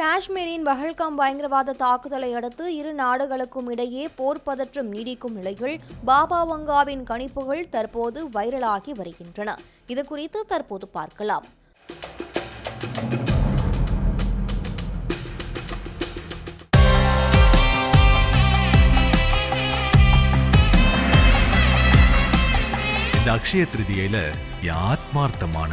காஷ்மீரின் பஹல்காம் பயங்கரவாத தாக்குதலை அடுத்து இரு நாடுகளுக்கும் இடையே போர் பதற்றம் நீடிக்கும் நிலையில் பாபா வங்காவின் கணிப்புகள் தற்போது வைரலாகி வருகின்றன. இது குறித்து தற்போது பார்க்கலாம். இந்த அக்ஷய திருதியில என் ஆத்மார்த்தமான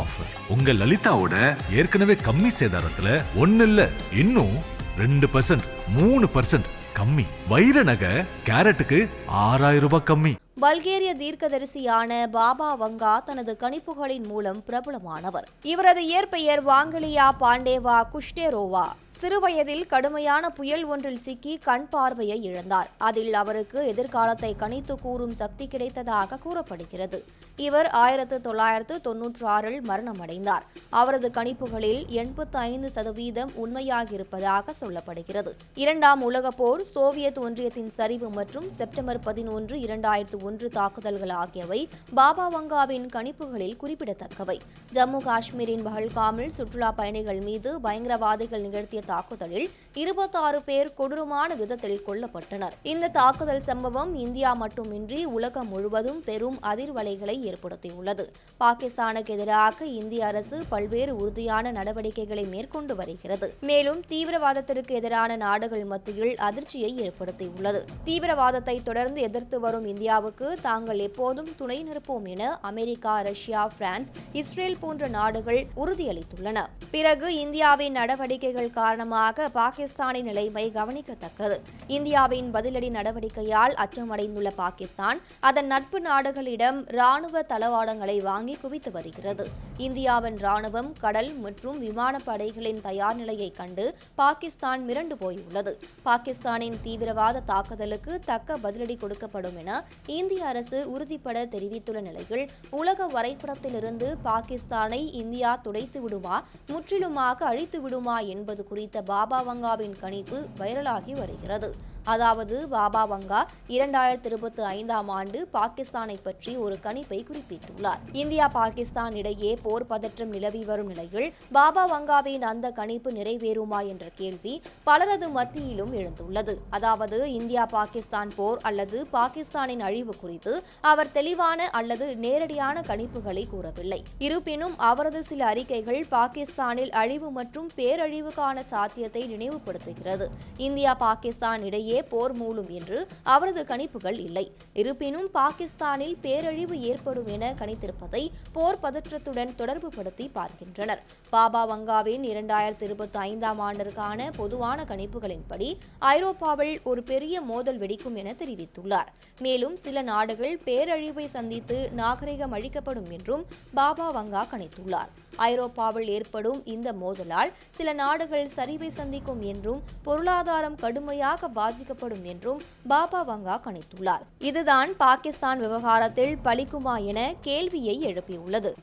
ஆஃபர் உங்க லலிதாவோட ஏற்கனவே கம்மி சேதாரத்துல ஒன்னு இல்ல இன்னும் ரெண்டு பர்சன்ட் மூணு பர்சன்ட் கம்மி. வைர நகை கேரட்டுக்கு ஆறாயிரம் ரூபாய் கம்மி. பல்கேரிய தீர்க்கதரிசியான பாபா வங்கா தனது கணிப்புகளின் மூலம் பிரபலமானவர். இவரது இயற்பெயர் வாங்கலியா பாண்டேவா குஷ்டேரோவா. சிறுவயதில் கடுமையான புயல் ஒன்றில் சிக்கி கண் பார்வையை இழந்தார். அதில் அவருக்கு எதிர்காலத்தை கணித்து கூறும் சக்தி கிடைத்ததாக கூறப்படுகிறது. இவர் ஆயிரத்து தொள்ளாயிரத்து தொன்னூற்றி ஆறில் மரணமடைந்தார். அவரது கணிப்புகளில் எண்பத்தி ஐந்து சதவீதம் உண்மையாகியிருப்பதாக சொல்லப்படுகிறது. இரண்டாம் உலகப் போர் சோவியத் ஒன்றியத்தின் சரிவு மற்றும் செப்டம்பர் பதினொன்று இரண்டாயிரத்து ஒன்று தாக்குதல்கள் ஆகியவை பாபா வங்காவின் கணிப்புகளில் குறிப்பிடத்தக்கவை. ஜம்மு காஷ்மீரின் பஹல்காமில் சுற்றுலா பயணிகள் மீது பயங்கரவாதிகள் நிகழ்த்திய தாக்குதலில் இருபத்தாறு பேர் கொடூரமான விதத்தில் கொல்லப்பட்டனர். இந்த தாக்குதல் சம்பவம் இந்தியா மட்டுமின்றி உலகம் முழுவதும் பெரும் அதிர்வலைகளை ஏற்படுத்தியுள்ளது. பாகிஸ்தானுக்கு எதிராக இந்திய அரசு பல்வேறு உறுதியான நடவடிக்கைகளை மேற்கொண்டு வருகிறது. மேலும் தீவிரவாதத்திற்கு எதிரான நாடுகள் மத்தியில் அதிர்ச்சியை ஏற்படுத்தியுள்ளது. தீவிரவாதத்தை தொடர்ந்து எதிர்த்து வரும் இந்தியாவுக்கு தாங்கள் எப்போதும் துணை நிற்போம் என அமெரிக்கா ரஷ்யா பிரான்ஸ் இஸ்ரேல் போன்ற நாடுகள் உறுதியளித்துள்ளன. பிறகு இந்தியாவின் நடவடிக்கைகள் காரணமாக பாகிஸ்தானின் நிலைமை கவனிக்கத்தக்கது. இந்தியாவின் பதிலடி நடவடிக்கையால் அச்சமடைந்துள்ள பாகிஸ்தான் அதன் நட்பு நாடுகளிடம் ராணுவ தளவாடங்களை வாங்கி குவித்து வருகிறது. இந்தியாவின் ராணுவம் கடல் மற்றும் விமானப்படைகளின் தயார் நிலையை கண்டு பாகிஸ்தான் மிரண்டு போயுள்ளது. பாகிஸ்தானின் தீவிரவாத தாக்குதலுக்கு தக்க பதிலடி கொடுக்கப்படும் என இந்திய அரசு உறுதிப்பட தெரிவித்துள்ள நிலையில் உலக வரைபடத்திலிருந்து பாகிஸ்தானை இந்தியா துடைத்து விடுமா முற்றிலுமாக அழித்து விடுமா என்பது குறித்த பாபா வங்காவின் கணிப்பு வைரலாகி வருகிறது. அதாவது பாபா வங்கா இரண்டாயிரத்தி இருபத்தி ஐந்தாம் ஆண்டு பாகிஸ்தானை பற்றி ஒரு கணிப்பை குறிப்பிட்டுள்ளார். இந்தியா பாகிஸ்தான் இடையே போர் பதற்றம் நிலவி வரும் நிலையில் பாபா வங்காவின் அந்த கணிப்பு நிறைவேறுமா என்ற கேள்வி பலரது மத்தியிலும் எழுந்துள்ளது. அதாவது இந்தியா பாகிஸ்தான் போர் அல்லது பாகிஸ்தானின் அழிவு குறித்து அவர் தெளிவான அல்லது நேரடியான கணிப்புகளை கூறவில்லை. இருப்பினும் அவரது சில அறிக்கைகள் பாகிஸ்தானில் அழிவு மற்றும் பேரழிவுக்கான சாத்தியத்தை நினைவுபடுத்துகிறது. இந்தியா பாகிஸ்தான் இடையே போர் மூலும் என்று அவரது கணிப்புகள் இல்லை. இருப்பினும் பாகிஸ்தானில் பேரழிவு ஏற்படும் என கணித்திருப்பதை போர் பதற்றத்துடன் தொடர்பு படுத்தி பார்க்கின்றனர். பாபா வங்காவின் இரண்டாயிரத்தி இருபத்தி ஐந்தாம் ஆண்டிற்கான பொதுவான கணிப்புகளின்படி ஐரோப்பாவில் ஒரு பெரிய மோதல் வெடிக்கும் என தெரிவித்துள்ளார். மேலும் சில சில நாடுகள் பேரழிவை சந்தித்து நாகரிகம் அழிக்கப்படும் என்றும் பாபா வங்கா கணித்துள்ளார். ஐரோப்பாவில் ஏற்படும் இந்த மோதலால் சில நாடுகள் சரிவை சந்திக்கும் என்றும் பொருளாதாரம் கடுமையாக பாதிக்கப்படும் என்றும் பாபா வங்கா கணித்துள்ளார். இதுதான் பாகிஸ்தான் விவகாரத்தில் பலிக்குமா என கேள்வியை எழுப்பியுள்ளது.